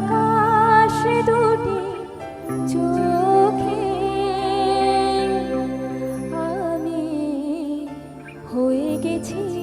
আকাশ দুটি চোখে আমি হয়ে গেছি।